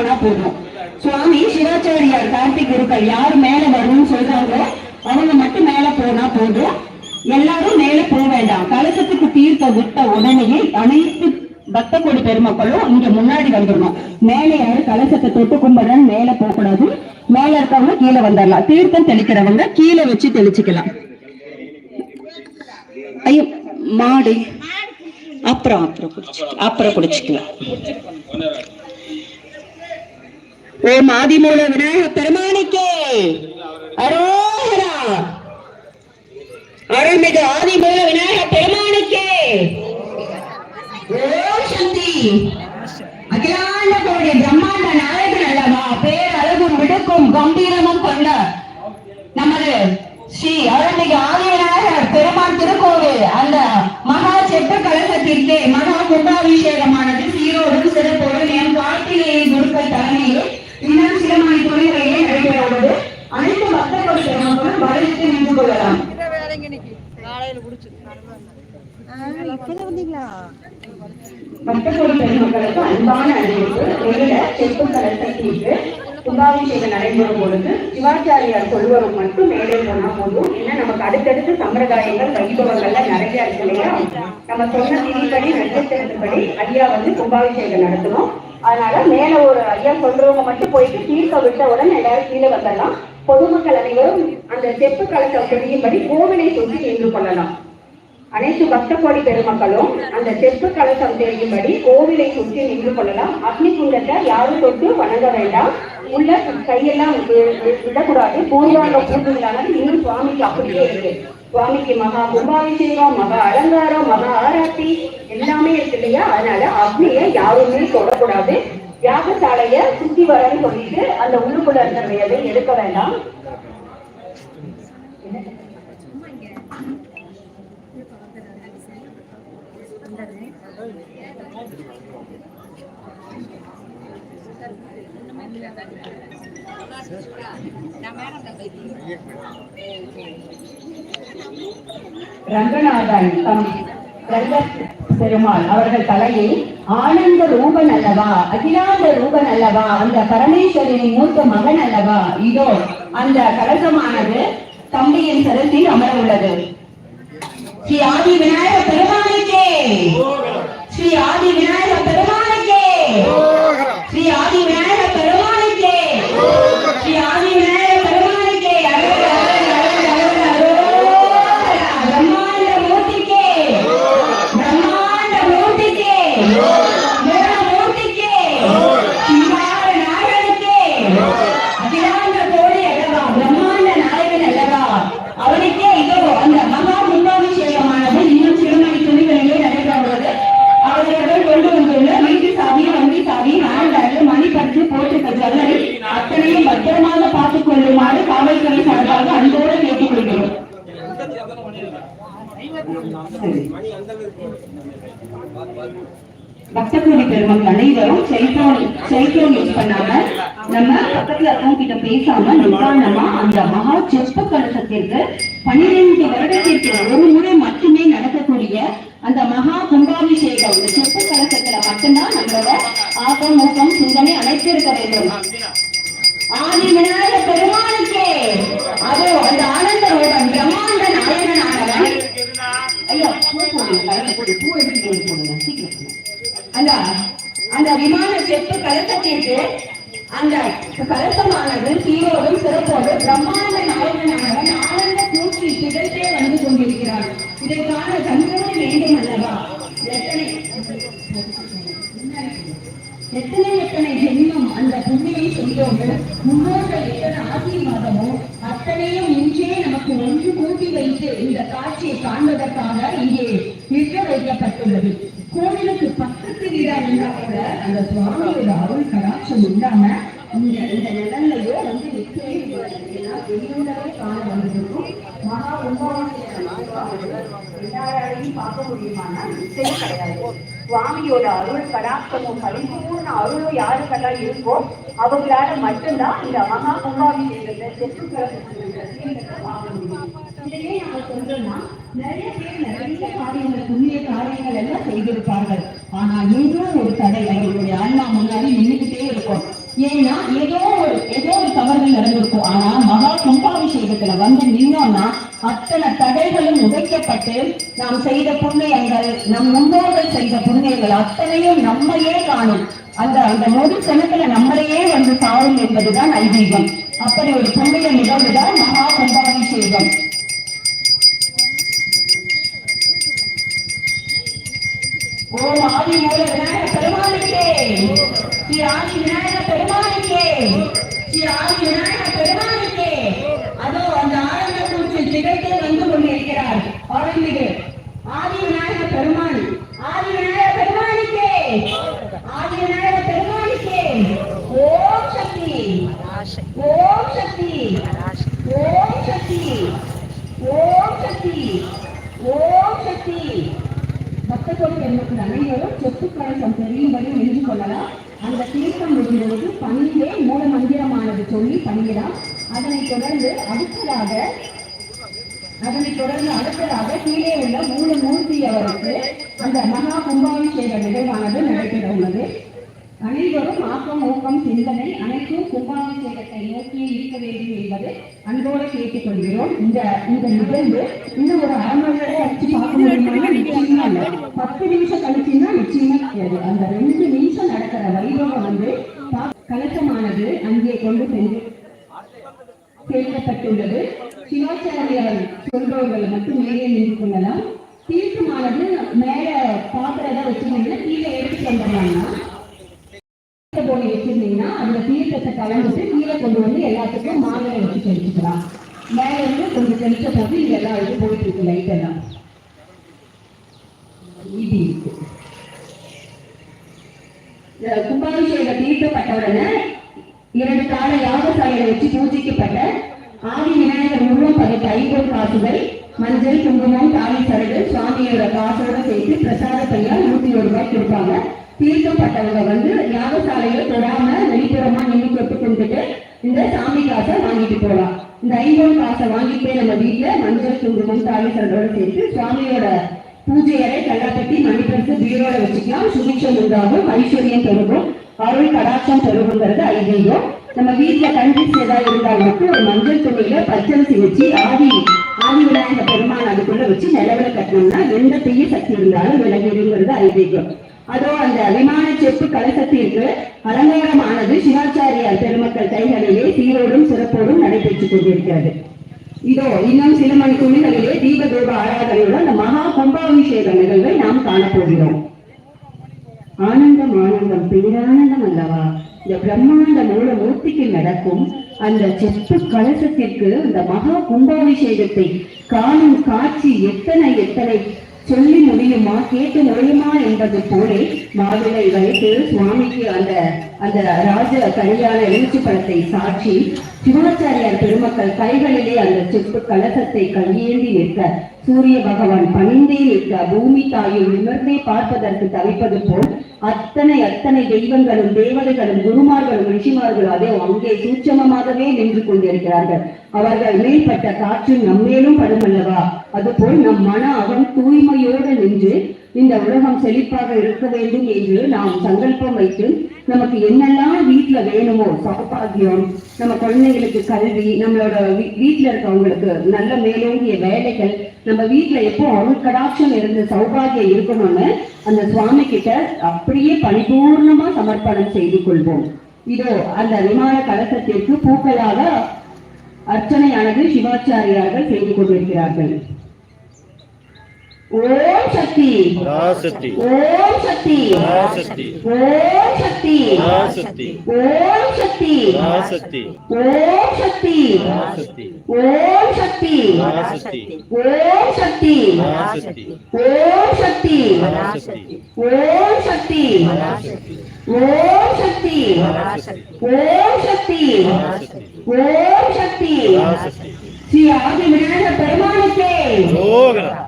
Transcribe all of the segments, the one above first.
போனா போதும். சுவாமி சிவாச்சாரியார் கார்த்திக் குருக்கள் யார் மேல வரணும்னு சொல்றாங்களோ அவங்க மட்டும் மேல போனா போதும். எல்லாரும் மேல போக வேண்டாம். கலசத்துக்கு தீர்த்த விட்ட உடனேயே அனைத்து பக்த கோடி பெருமக்களும் இங்க முன்னாடி வந்துடணும். மேலே யாரும் கலசத்தை தொட்டு கும்பிடுறன்னு மேல போக கூடாது. மேல இருக்கவங்க கீழே வந்துடலாம். தீர்த்தம் தெளிக்கிறவங்க கீழே வச்சு தெளிச்சுக்கலாம். ஐயோ மாடு. அப்புறம் அப்புறம் குடிச்சு அப்புறம் குடிச்சுக்கலாம். ஓ ஆதிமூல விநாயக பெருமானிக்கே. அரோகரா. அருள்மிகு ஆதிமூல விநாயக பெருமானுக்கே. ஓ சந்தி அகிலாண்ட கோடி பிரம்மாண்ட நாயகன் அல்லவா? பேரழகும் விடுக்கும் கம்பீரமும் கொண்ட நமது ஸ்ரீ அருள்மிகு ஆதிவிநாயகர் பெருமான் திருக்கோவில். அந்த மகா செப்ப கலசத்திற்கே மகா கும்பாபிஷேகமானது சீரோடு சிறப்போடு என் வாழ்க்கையை குருக்கள் தலைமையில் இன்னும் சில மணி தொழில்களிலே நடைபெற உள்ளது அனைத்து பக்தர்கள் சிரமங்களும் வரவேற்று நின்று கொள்ளலாம். வேலைங்க பெருமக்களுக்கு அன்பான அறிவிப்பு வெளியில செப்பு கும்பாபிஷேகம் நடைபெறும் பொழுது சிவாச்சாரியார் சொல்வரும் மட்டும் மேலே போனா போதும். ஏன்னா நமக்கு அடுத்தடுத்து சம்பிரதாயங்கள் வைபவங்கள்லாம் நிறைய இருக்கு இல்லையா? நம்ம சொன்ன திதிப்படி நட்சத்திரத்துப்படி ஐயா வந்து கும்பாபிஷேகம் நடத்தணும். அதனால மேல ஒரு ஐயா சொல்றவங்க மட்டும் போயிட்டு தீர்க்க விட்ட உடனே எல்லாரும் கீழே வந்துடலாம். பொதுமக்கள் அனைவரும் அந்த செப்பு கலசம் தெரியும்படி கோவிலை சுற்றி நின்று கொள்ளலாம். அனைத்து பக்த பெருமக்களும் அந்த செப்பு கலசம் தெரியும்படி கோவிலை சுற்றி நின்று கொள்ளலாம். அக்னி குண்டத்தை யாரும் தொட்டு வணங்க வேண்டாம். உள்ள கையெல்லாம் விடக்கூடாது. பூர்வாங்க பூஜைகளானது இன்னும் சுவாமிக்கு அப்படியே இருக்கு. சுவாமிக்கு மகா கும்பாபிஷேகம் மகா அலங்காரம் மகா ஆராத்தி எல்லாமே இருக்கு இல்லையா? அதனால அக்னியை யாருமே தொடக்கூடாது. யாகசாலைய சுத்தி வரன்னு சொல்லிட்டு அந்த உள்ளுக்குள்ள இருக்கிற எதை எடுக்க வேண்டாம். ரங்கநாதன் தம் பெருமாள் அவர்கள் தலையில் ஆனந்த ரூபன் அல்லவா? அகிலாந்த ரூபன் அல்லவா? அந்த பரமேஸ்வரனின் மூத்த மகன் அல்லவா? இதோ அந்த கலசமானது தம்பியின் சரத்தில் அமர உள்ளது ஸ்ரீ ஆதி விநாயக பெருமானுக்கே ஸ்ரீ ஆதி விநாயக பெருமானுக்கே ஸ்ரீ ஆதி விநாயக பெருமானுக்கே ஸ்ரீ ஆதி விநாயக பெருமானுக்கே அரோகரா, அரோகரா, அரோகரா, அரோகரா. பிரம்மாண்ட மூர்த்திக்கே பிரம்மாண்ட மூர்த்திக்கே மூல மூர்த்திக்கே சிங்கார நாயகனுக்கே அகிலாண்ட கோடி அல்லவா பிரம்மாண்ட நாயகன் அல்லவா அவனுக்கே இதோ அந்த மகா கும்பாபிஷேகமானது இன்னும் சிறுமணி துணிகளிலே நடைபெறுவது அவர்கள் கொண்டு வந்துள்ள வீட்டு சாவி வண்டி சாவி நான்கு மணி பற்று போட்டுக்க ஜல்லரை அத்தனையும் பத்திரமாக பார்த்துக் கொள்ளுமாறு காவல்துறை சார்பாக அன்போடு கேட்டுக் கொள்கிறோம் பக்தகோடி பெருமக்கள் அனைவரும் செல்போன் செல்போன் யூஸ் பண்ணாம நம்ம பக்கத்துல இருக்கவங்க கிட்ட பேசாம நிதானமா அந்த மகா செப்ப கலசத்திற்கு பன்னிரெண்டு வருடத்திற்கு ஒரு முறை மட்டுமே நடக்கக்கூடிய அந்த மகா கும்பாபிஷேகம். இந்த செப்ப கலசத்துல மட்டும்தான் நம்மளோட ஆக்கம் ஊக்கம் சிந்தனை அழைத்து இருக்க வேண்டும். ஆதி விநாயக பெருமானுக்கே அதோ அந்த ஆனந்த ரூபன் பிரம்மாண்ட நாயகனானவன் ஐயா பூ போடுங்க பூ எடுத்து போடுங்க சீக்கிரம் அந்த அந்த விமான செப்பு கலசத்திற்கு அந்த கலசமானது சீரோடும் சிறப்போடு பிரம்மாண்ட நாயகனானவன் ஆனந்த கூற்றி திகழ்த்தே வந்து கொண்டிருக்கிறார் இதற்கான காண வேண்டும் அல்லவா எத்தனை எத்தனை எத்தனை ஜென்மம் அந்த புண்ணியை செய்தோடு முன்னோர்கள் எத்தனை ஆசீர்வாதமோ அத்தனையும் இன்றே நமக்கு ஒன்று கூட்டி வைத்து இந்த காட்சியை காண்பதற்காக இங்கே நிற்க வைக்கப்பட்டுள்ளது. கோவிலுக்கு பக்கத்து வீடா இருந்தா கூட அந்த சுவாமியோட அருள் கடாட்சம் இல்லாம இந்த இந்த நிலங்களையோ வந்து நிற்கவே முடியாது ஏன்னா வெளியூரவே காண வந்திருக்கும். மகா கும்பாபிஷேகம் எல்லாராலையும் பார்க்க முடியுமானா நிச்சயம் கிடையாது சுவாமியோட அருள் கடாட்சமும் பரிபூர்ண அருளும் யாருக்கெல்லாம் இருக்கோ அவங்களால மட்டும்தான் இந்த மகா கும்பாபிஷேகத்தை செத்து பார்க்க முடியும். இதையே நாம சொல்றோம்னா நிறைய பேர் நிறைய காரியங்கள் புண்ணிய காரியங்கள் எல்லாம் செய்திருப்பார்கள். ஆனா ஏதோ ஒரு தடை அவர்களுடைய ஆன்மா முன்னாடி நின்றுகிட்டே இருக்கும். ஏன்னா ஏதோ ஒரு தவறுகள் நடந்திருக்கும். ஆனா மகா கும்பாபிஷேகத்துல வந்து நின்னோம்னா அத்தனை தடைகளும் உடைக்கப்பட்டு நாம் செய்த புண்ணியங்கள் நம் முன்னோர்கள் செய்த புண்ணியங்கள் அத்தனையும் நம்மையே காணும். அந்த அந்த முழு கணக்குல நம்மளையே வந்து சாரும் என்பதுதான் ஐதீகம். அப்படி ஒரு புண்ணிய நிகழ்வுதான் மகா கும்பாபிஷேகம். ஓம் ஆதி மூல விநாயக பெருமானுக்கே. ஸ்ரீ ஆதி விநாயக பெருமானுக்கே. ஸ்ரீ ஆதி விநாயக பெருமானுக்கே அதோ அந்த ஆனந்த பூச்சி திகழ்த்து வந்து கொண்டிருக்கிறார். ஆரம்பிக்கு ஆதி விநாயக பெருமான் ஆதி விநாயக பெருமானுக்கே ஆதி விநாயக பெருமானுக்கே ஓம் சக்தி ஓம் சக்தி ஓம் சக்தி ஓம் சக்தி ஓம் சக்தி பக்தர்கள் எண்ணத்தில் அனைவரும் சொத்து கலசம் தெரியும்படி நின்று கொள்ளலாம் அந்த தீர்த்தம் விடும்போது பணியே மூல பண்ணிடலாம் சொல்லி அதனைத் தொடர்ந்து அடுத்ததாக அதனைத் தொடர்ந்து அடுத்ததாக கீழே உள்ள மூல மூர்த்தி அவருக்கு அந்த மகா கும்பாபிஷேக நிகழ்வானது நடைபெற உள்ளது அனைவரும் ஆக்கம் ஊக்கம் சிந்தனை அனைத்தும் கும்பாபிஷேகத்தை நோக்கியே இருக்க வேண்டும் என்பது அன்போடு கேட்டுக்கொள்கிறோம் இந்த இந்த நிகழ்வு இன்னும் ஒரு அரை மணி நேரம் கழிச்சு பார்க்க முடியுமா நிச்சயமா இல்லை. பத்து நிமிஷம் கழிச்சுன்னா நிச்சயமா கிடையாது. அந்த ரெண்டு நிமிஷம் நடக்கிற வைபவம் வந்து பா- கலசமானது அங்கே கொண்டு சென்று சேர்க்கப்பட்டுள்ளது சிவாச்சாரியார் சொல்பவர்கள் மட்டும் மேலே நின்று கொள்ளலாம். தீர்க்கமானது மேல பாத்திரதான் வச்சிருந்தீங்கன்னா கீழே எடுத்து வந்துடலாம்னா போய் வச்சிருந்தீங்கன்னா அதுல தீர்க்கத்தை கலந்துட்டு கீழே கொண்டு வந்து எல்லாத்துக்கும் மாலை வச்சு தெளிச்சுக்கலாம். மேல இருந்து கொஞ்சம் தெளிச்ச போது இங்க எல்லாம் இது போயிட்டு இருக்கு லைட் எல்லாம். ஈபி இருக்கு. இந்த கும்பாபிஷேக தீர்க்கப்பட்டவுடனே இரண்டு கால யாகசாலையை வச்சு பூஜிக்கப்பட்ட ஆதி விநாயகர் மூலம் பதித்த ஐம்பது காசுகள் மஞ்சள் குங்குமம் தாலி சரடு சுவாமியோட காசோட சேர்த்து பிரசாத பையால் நூத்தி ஒரு ரூபாய் கொடுப்பாங்க. தீர்க்கப்பட்டவங்க வந்து யாகசாலையில தொடாம வெளிப்புறமா நின்று கொட்டு கொண்டுட்டு இந்த சாமி காசை வாங்கிட்டு போகலாம் இந்த ஐம்பது காசை வாங்கிட்டு நம்ம வீட்டுல மஞ்சள் குங்குமம் தாலி சரடோட சேர்த்து சுவாமியோட பூஜை அறை கல்லாப்பட்டி மணிப்பரிசு பீரோட வச்சுக்கலாம். சுபிக்ஷம் உண்டாகும் ஐஸ்வர்யம் பெருகும் அருள் கடாட்சம் பெருகுங்கிறது ஐதீகம். நம்ம வீட்டுல கண்டிச்சு ஏதாவது இருந்தால் மட்டும் ஒரு மஞ்சள் துணியில பச்சரிசி வச்சு ஆதி ஆதி விநாயக பெருமான் அதுக்குள்ள வச்சு நிலவில் கட்டினோம்னா எந்த தீய சக்தி இருந்தாலும் விலகிடுங்கிறது ஐதீகம். அதோ அந்த விமான செப்பு கலசத்திற்கு அலங்காரமானது சிவாச்சாரியார் பெருமக்கள் கைகளிலே சீரோடும் சிறப்போடும் நடைபெற்றுக் கொண்டிருக்கிறது. இதோ இன்னும் சில மணி துணிகளிலே தீபதூப ஆராதனையுடன் அந்த மகா கும்பாபிஷேக நிகழ்வை நாம் காணப்போகிறோம். ஆனந்தம் ஆனந்தம் பேரானந்தம் அல்லவா இந்த பிரம்மாண்ட மூல மூர்த்திக்கு நடக்கும் அந்த செப்பு கலசத்திற்கு அந்த மகா கும்பாபிஷேகத்தை காணும் காட்சி எத்தனை எத்தனை சொல்லி முடியுமா கேட்டு முடியுமா என்பது போலே மாதுளை வைத்து சுவாமிக்கு அந்த அந்த ராஜ கல்யாண எழுச்சி பழத்தை சாட்சி சிவாச்சாரியார் பெருமக்கள் கைகளிலே அந்த செப்பு கலசத்தை கையேந்தி நிற்க சூரிய பகவான் பணிந்தே நிற்க பூமி தாயும் நிமிர்ந்தே பார்ப்பதற்கு தவிப்பது போல் அத்தனை அத்தனை தெய்வங்களும் தேவதைகளும் குருமார்களும் ரிஷிமார்களும் அதே அங்கே சூட்சமமாகவே நின்று கொண்டிருக்கிறார்கள். அவர்கள் மேல்பட்ட காற்று நம்மேலும் படுமல்லவா? அதுபோல் நம் மன அவன் தூய்மையோடு நின்று இந்த உலகம் செழிப்பாக இருக்க வேண்டும் என்று நாம் சங்கல்பம் வைத்து நமக்கு என்னெல்லாம் வீட்டுல வேணுமோ சௌபாகியம் நம்ம குழந்தைங்களுக்கு கல்வி நம்மளோட வீ- வீட்டுல இருக்கவங்களுக்கு நல்ல மேலோங்கிய வேலைகள் நம்ம வீட்டுல எப்போ அணுக்கடாட்சம் இருந்து சௌபாகியம் இருக்கணும்னு அந்த சுவாமி கிட்ட அப்படியே பரிபூர்ணமா சமர்ப்பணம் செய்து கொள்வோம். இதோ அந்த விமான கலசத்திற்கு பூக்களாக அர்ச்சனையானது சிவாச்சாரியார்கள் செய்து கொண்டிருக்கிறார்கள். ஓம் சக்தி பராசக்தி ஓம் சக்தி பராசக்தி ஓம் சக்தி பராசக்தி ஓம் சக்தி பராசக்தி ஓம் சக்தி பராசக்தி ஓம் சக்தி பராசக்தி ஓம் சக்தி பராசக்தி ஓம் சக்தி பராசக்தி ஓம் சக்தி ஓம் சக்தி ஓம் சக்தி ஓம் சக்தி பராசக்தி ஸ்ரீ ஆதி விநாயக பெருமானுக்கே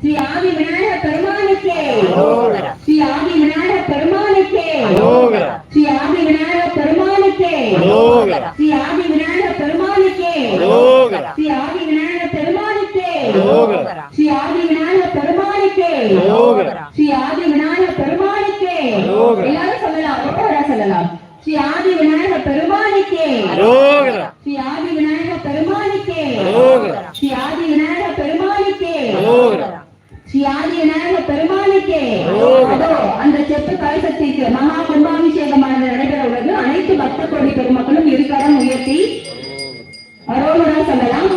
ஸ்ரீ ஆதி விநாயக பெருமானுக்கே. ரோகரா ஸ்ரீ ஆதி விநாயக பெருமானுக்கே ரோகரா ஸ்ரீ ஆதி விநாயக பெருமானுக்கே ரோகரா ஸ்ரீ ஆதி விநாயக பெருமானுக்கே ரோகரா ஸ்ரீ ஆதி விநாயக பெருமானுக்கே ரோகரா ஸ்ரீ ஆதி விநாயக பெருமானுக்கே ரோகரா ஸ்ரீ ஆதி விநாயக பெருமானுக்கே ரோகரா. எல்லாரும் சொல்லலாம் ஒவ்வொரு சொல்லலாம் ஸ்ரீ ஆதி விநாயக பெருமானுக்கே அரோகரா ஸ்ரீ ஆதி விநாயக பெருமானுக்கே அரோகரா ஸ்ரீ ஆதி விநாயக பெருமானுக்கே அரோகரா பெருமானுக்கே அரோகரா. அதோ அந்த செப்பு கலசத்திற்கு மகா கும்பாபிஷேகமானது நடைபெற உள்ளது. அனைத்து பக்த கோடி பெருமக்களும் இருக்கரம் உயர்த்தி அரோகரா சொல்லலாம்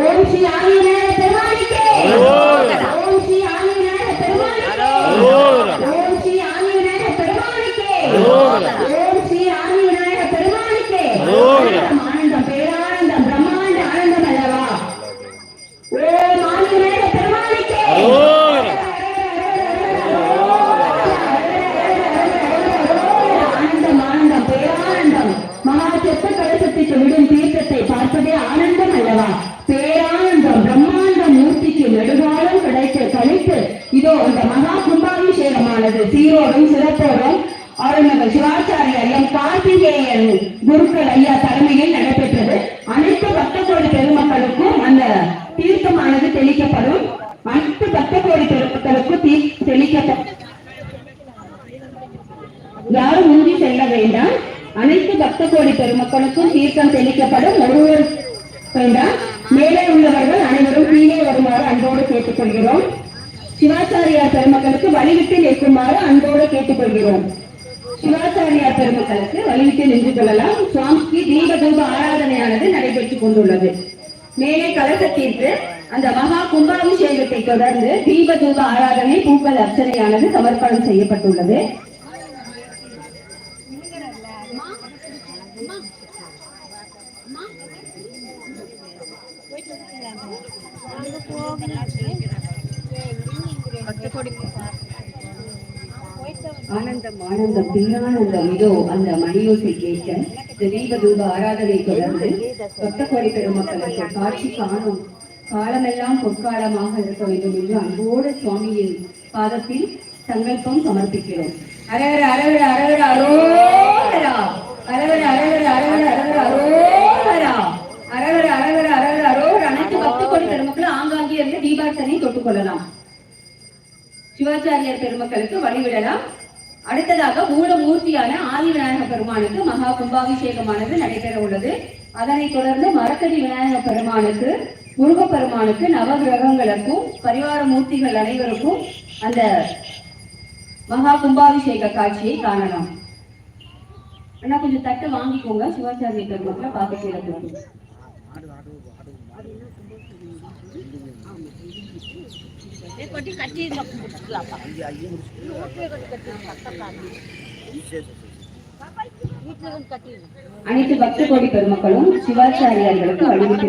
ஓம் ஸ்ரீ ஆதி விநாயக குருக்கள் ஐயா தலைமையில் நடைபெற்றது. அனைத்து பக்த கோடி பெருமக்களுக்கும் அந்த தீர்க்கமானது தெளிக்கப்படும். அனைத்து பக்த கோடி பெருமக்களுக்கும் தீ தெளிக்கப்படும் யாரும் உந்தி செல்ல வேண்டாம். அனைத்து பக்த கோடி பெருமக்களுக்கும் தீர்க்கம் தெளிக்கப்படும். ஒருவர் வேண்டாம். மேலே உள்ளவர்கள் அனைவரும் கீழே வருமாறு அன்போடு கேட்டுக்கொள்கிறோம். சிவாச்சாரியார் பெருமக்களுக்கு வழிவிட்டு நிற்குமாறு அன்போடு கேட்டுக்கொள்கிறோம். சிவாச்சாரியார் பெருமக்களுக்கு வலியுறுத்தி நின்று கொள்ளலாம். சுவாமிக்கு தீபதூப ஆராதனையானது நடைபெற்றுக் கொண்டுள்ளது. மேலே கலசத்திற்கு அந்த மகா கும்பாபிஷேகத்தை தொடர்ந்து தீபதூப ஆராதனை பூக்கள் அர்ச்சனையானது சமர்ப்பணம் செய்யப்பட்டுள்ளது. ஆனந்தம் ஆனந்தம் பேரானந்தம் இதோ அந்த மணியோசை கேட்க தெய்வ தூப ஆராதனை தொடர்ந்து பக்த பெருமக்களுக்கு காட்சி காணும் காலமெல்லாம் பொற்காலமாக இருக்க வேண்டும் என்று அன்போடு சுவாமியின் பாதத்தில் சங்கல்பம் சமர்ப்பிக்கிறோம். அரவர அரவர அரவர அரோகரா. அரவர அரவர அரவர அரவர அரோகரா. அரவர அரவர அரவர அரோகர். அனைத்து பக்த கோடி பெருமக்களும் ஆங்காங்கே இருந்து தீபார்த்தனை தொட்டுக் கொள்ளலாம் சிவாச்சாரியர் பெருமக்களுக்கு வழிவிடலாம். அடுத்ததாக மூலமூர்த்தியான ஆதி விநாயக பெருமானுக்கு மகா கும்பாபிஷேகமானது நடைபெற உள்ளது. அதனைத் தொடர்ந்து மரக்கடி விநாயக பெருமானுக்கு முருகப்பெருமானுக்கு நவகிரகங்களுக்கும் பரிவார மூர்த்திகள் அனைவருக்கும் அந்த மகா கும்பாபிஷேக காட்சியை காணலாம். ஆனா கொஞ்சம் தட்டு வாங்கிக்கோங்க. சிவாச்சாரிய பெருமக்களை பார்த்து கேட்கலாம் கொட்டி கட்டி கொட்டி கட்டிடணும் அனைத்து பக்த கோடி பெருமக்களும் சிவாச்சாரியார்களுக்கு வழிவிட்டு